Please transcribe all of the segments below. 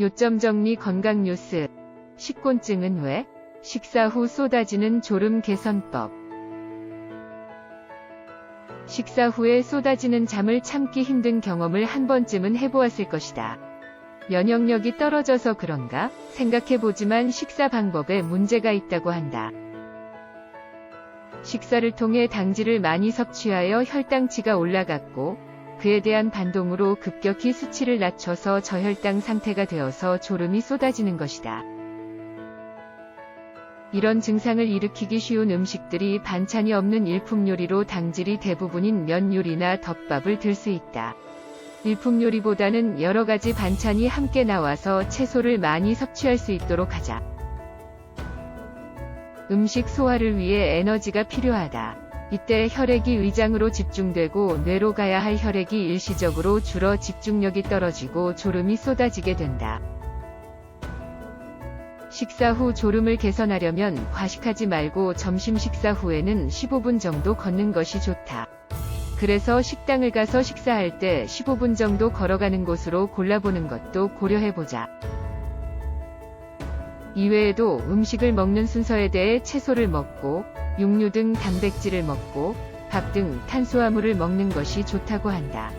요점 정리 건강 뉴스. 식곤증은 왜? 식사 후 쏟아지는 졸음 개선법. 식사 후에 쏟아지는 잠을 참기 힘든 경험을 한 번쯤은 해보았을 것이다. 면역력이 떨어져서 그런가? 생각해보지만 식사 방법에 문제가 있다고 한다. 식사를 통해 당질을 많이 섭취하여 혈당치가 올라갔고, 그에 대한 반동으로 급격히 수치를 낮춰서 저혈당 상태가 되어서 졸음이 쏟아지는 것이다. 이런 증상을 일으키기 쉬운 음식들이 반찬이 없는 일품 요리로 당질이 대부분인 면 요리나 덮밥을 들 수 있다. 일품 요리보다는 여러 가지 반찬이 함께 나와서 채소를 많이 섭취할 수 있도록 하자. 음식 소화를 위해 에너지가 필요하다. 이때 혈액이 위장으로 집중되고 뇌로 가야 할 혈액이 일시적으로 줄어 집중력이 떨어지고 졸음이 쏟아지게 된다. 식사 후 졸음을 개선하려면 과식하지 말고 점심 식사 후에는 15분 정도 걷는 것이 좋다. 그래서 식당을 가서 식사할 때 15분 정도 걸어가는 곳으로 골라보는 것도 고려해보자. 이외에도 음식을 먹는 순서에 대해 채소를 먹고 육류 등 단백질을 먹고 밥 등 탄수화물을 먹는 것이 좋다고 한다.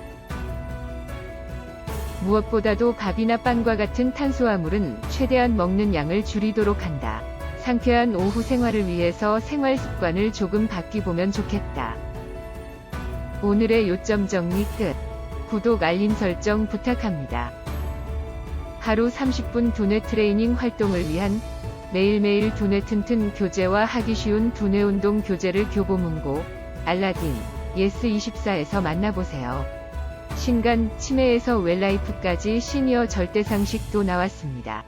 무엇보다도 밥이나 빵과 같은 탄수화물은 최대한 먹는 양을 줄이도록 한다. 상쾌한 오후 생활을 위해서 생활 습관을 조금 바뀌보면 좋겠다. 오늘의 요점 정리 끝. 구독 알림 설정 부탁합니다. 하루 30분 두뇌 트레이닝 활동을 위한 매일매일 두뇌 튼튼 교재와 하기 쉬운 두뇌 운동 교재를 교보문고 알라딘 예스24에서 만나보세요. 신간 치매에서 웰라이프까지 시니어 절대상식도 나왔습니다.